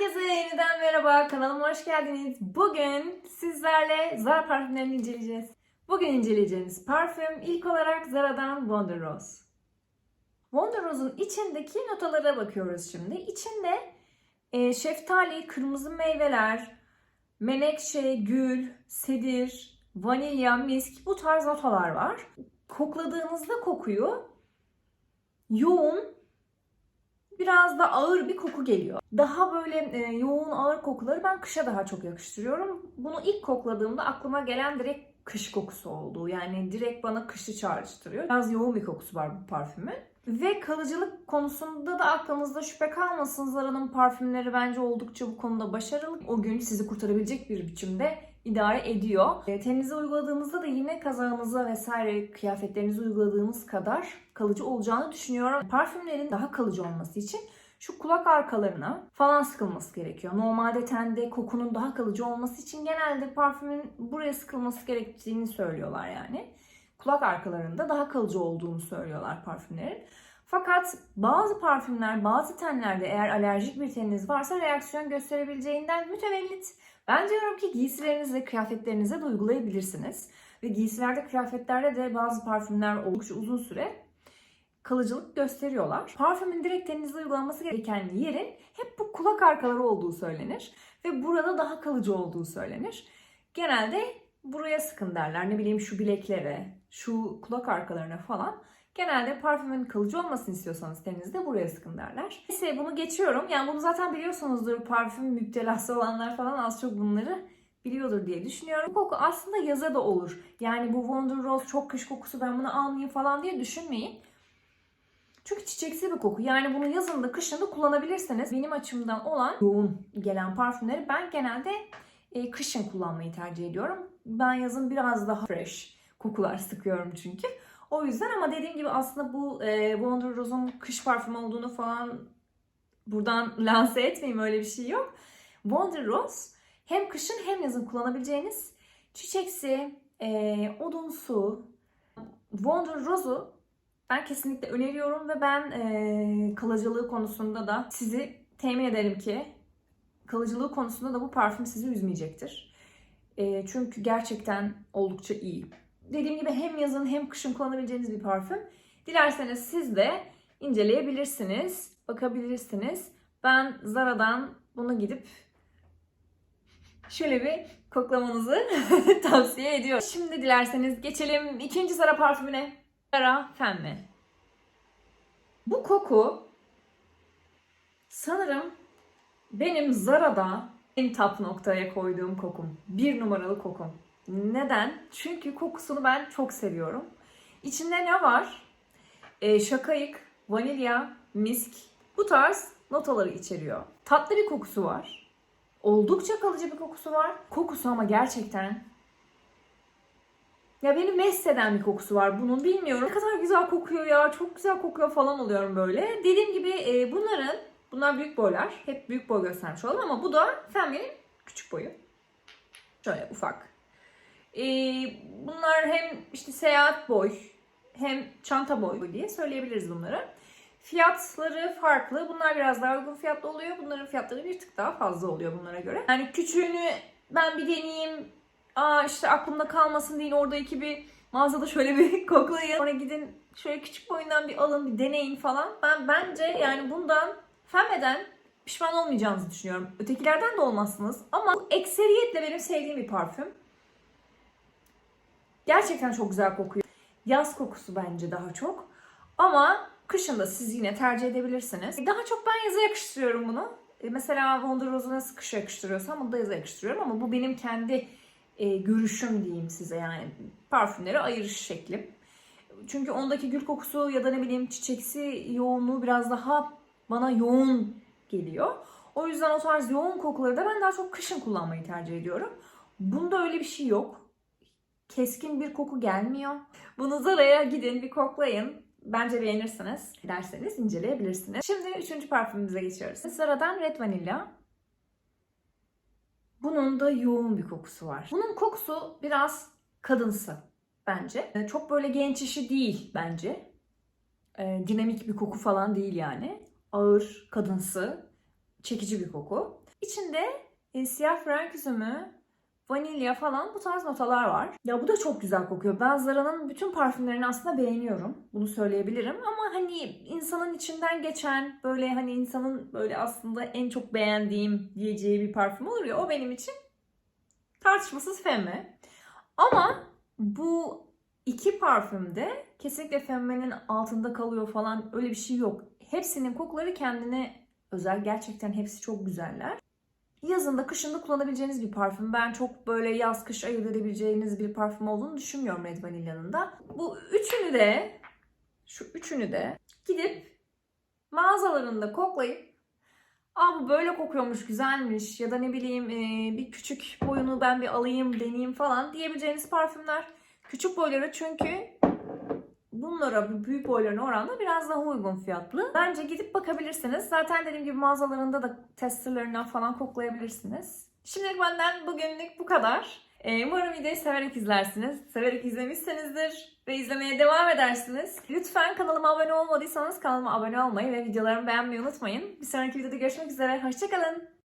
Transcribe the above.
Herkese yeniden merhaba, kanalıma hoş geldiniz. Bugün sizlerle Zara parfümlerini inceleyeceğiz. Bugün inceleyeceğimiz parfüm ilk olarak Zara'dan Wonder Rose. Wonder Rose'un içindeki notalara bakıyoruz şimdi. İçinde e, şeftali, kırmızı meyveler, menekşe, gül, sedir, vanilya, misk bu tarz notalar var. Kokladığınızda kokuyu yoğun biraz da ağır bir koku geliyor. Daha böyle e, yoğun ağır kokuları ben kışa daha çok yakıştırıyorum. Bunu ilk kokladığımda aklıma gelen direkt kış kokusu olduğu. Yani direkt bana kışı çağrıştırıyor. Biraz yoğun bir kokusu var bu parfümün. Ve kalıcılık konusunda da aklınızda şüphe kalmasın. Zara'nın parfümleri bence oldukça bu konuda başarılı. O gün sizi kurtarabilecek bir biçimde idare ediyor. E, teninize uyguladığınızda da yine kazağınıza vesaire kıyafetlerinize uyguladığınız kadar kalıcı olacağını düşünüyorum. Parfümlerin daha kalıcı olması için şu kulak arkalarına falan sıkılması gerekiyor. Normalde tende kokunun daha kalıcı olması için genelde parfümün buraya sıkılması gerektiğini söylüyorlar yani. Kulak arkalarında daha kalıcı olduğunu söylüyorlar parfümlerin. Fakat bazı parfümler, bazı tenlerde eğer alerjik bir teniniz varsa reaksiyon gösterebileceğinden mütevellit ben diyorum ki giysilerinize, kıyafetlerinize de uygulayabilirsiniz. Ve giysilerde, kıyafetlerde de bazı parfümler oldukça uzun süre kalıcılık gösteriyorlar. Parfümün direkt teninize uygulanması gereken yerin hep bu kulak arkaları olduğu söylenir. Ve burada daha kalıcı olduğu söylenir. Genelde buraya sıkın derler. Ne bileyim şu bileklere, şu kulak arkalarına falan. Genelde parfümün kalıcı olmasını istiyorsanız teninizde buraya sıkın derler. Neyse bunu geçiyorum. Yani bunu zaten biliyorsunuzdur. Parfüm müptelası olanlar falan az çok bunları biliyordur diye düşünüyorum. Bu koku aslında yaza da olur. Yani bu Wonder Rose çok kış kokusu ben bunu almayayım falan diye düşünmeyin. Çünkü çiçeksi bir koku. Yani bunu yazın da kışın da kullanabilirsiniz. Benim açımdan olan yoğun gelen parfümleri ben genelde e, kışın kullanmayı tercih ediyorum. Ben yazın biraz daha fresh kokular sıkıyorum çünkü. O yüzden ama dediğim gibi aslında bu e, Wonder Rose'un kış parfümü olduğunu falan buradan lanse etmeyeyim öyle bir şey yok. Wonder Rose hem kışın hem yazın kullanabileceğiniz çiçeksi, e, odunsu Wonder Rose'u ben kesinlikle öneriyorum ve ben e, kalıcılığı konusunda da sizi temin ederim ki kalıcılığı konusunda da bu parfüm sizi üzmeyecektir. E, çünkü gerçekten oldukça iyi. Dediğim gibi hem yazın hem kışın kullanabileceğiniz bir parfüm. Dilerseniz siz de inceleyebilirsiniz, bakabilirsiniz. Ben Zara'dan bunu gidip şöyle bir koklamanızı tavsiye ediyorum. Şimdi dilerseniz geçelim ikinci Zara parfümüne. Zara Femme. Bu koku sanırım benim Zara'da en top noktaya koyduğum kokum. Bir numaralı kokum. Neden? Çünkü kokusunu ben çok seviyorum. İçinde ne var? Ee, şakayık, vanilya, misk bu tarz notaları içeriyor. Tatlı bir kokusu var. Oldukça kalıcı bir kokusu var. Kokusu ama gerçekten ya beni mest eden bir kokusu var bunun bilmiyorum. Ne kadar güzel kokuyor ya çok güzel kokuyor falan oluyorum böyle. Dediğim gibi e, bunların bunlar büyük boylar. Hep büyük boy göstermiş olalım ama bu da Femme'nin küçük boyu. Şöyle ufak. E, bunlar hem işte seyahat boy hem çanta boy diye söyleyebiliriz bunları. Fiyatları farklı. Bunlar biraz daha uygun fiyatlı oluyor. Bunların fiyatları bir tık daha fazla oluyor bunlara göre. Yani küçüğünü ben bir deneyeyim. Aa işte aklımda kalmasın değil orada iki bir mağazada şöyle bir koklayın. Sonra gidin şöyle küçük boyundan bir alın bir deneyin falan. Ben bence yani bundan Femme'den pişman olmayacağınızı düşünüyorum. Ötekilerden de olmazsınız. Ama ekseriyetle benim sevdiğim bir parfüm. Gerçekten çok güzel kokuyor. Yaz kokusu bence daha çok. Ama kışın da siz yine tercih edebilirsiniz. Daha çok ben yaza yakıştırıyorum bunu. E, Mesela Wonder Rose'u nasıl kışa yakıştırıyorsam bunu da yaza yakıştırıyorum. Ama bu benim kendi e, görüşüm diyeyim size yani. Parfümleri ayırış şeklim. Çünkü ondaki gül kokusu ya da ne bileyim çiçeksi yoğunluğu biraz daha bana yoğun geliyor. O yüzden o tarz yoğun kokuları da ben daha çok kışın kullanmayı tercih ediyorum. Bunda öyle bir şey yok. Keskin bir koku gelmiyor. Bunu Zara'ya gidin bir koklayın. Bence beğenirsiniz. Derseniz inceleyebilirsiniz. Şimdi üçüncü parfümümüze geçiyoruz. Zara'dan Red Vanilla. Bunun da yoğun bir kokusu var. Bunun kokusu biraz kadınsı bence. E, Çok böyle genç işi değil bence. E, dinamik bir koku falan değil yani. Ağır, kadınsı, çekici bir koku. İçinde e, siyah frenk üzümü, vanilya falan bu tarz notalar var. Ya bu da çok güzel kokuyor. Ben Zara'nın bütün parfümlerini aslında beğeniyorum. Bunu söyleyebilirim. Ama hani insanın içinden geçen böyle hani insanın böyle aslında en çok beğendiğim diyeceği bir parfüm olur ya o benim için tartışmasız Femme. Ama bu iki parfümde kesinlikle Femme'nin altında kalıyor falan öyle bir şey yok. Hepsinin kokuları kendine özel. Gerçekten hepsi çok güzeller. Yazında, kışında kullanabileceğiniz bir parfüm. Ben çok böyle yaz kış ayırt edebileceğiniz bir parfüm olduğunu düşünmüyorum Red Vanilla'nın da. Bu üçünü de, şu üçünü de gidip mağazalarında koklayıp Aa bu böyle kokuyormuş, güzelmiş ya da ne bileyim e, bir küçük boyunu ben bir alayım, deneyeyim falan diyebileceğiniz parfümler. Küçük boyları çünkü bunlara büyük boylarına oranla biraz daha uygun fiyatlı. Bence gidip bakabilirsiniz. Zaten dediğim gibi mağazalarında da testerlarından falan koklayabilirsiniz. Şimdilik benden bugünlük bu kadar. Ee, umarım videoyu severek izlersiniz. Severek izlemişsenizdir ve izlemeye devam edersiniz. Lütfen kanalıma abone olmadıysanız kanalıma abone olmayı ve videolarımı beğenmeyi unutmayın. Bir sonraki videoda görüşmek üzere. Hoşçakalın.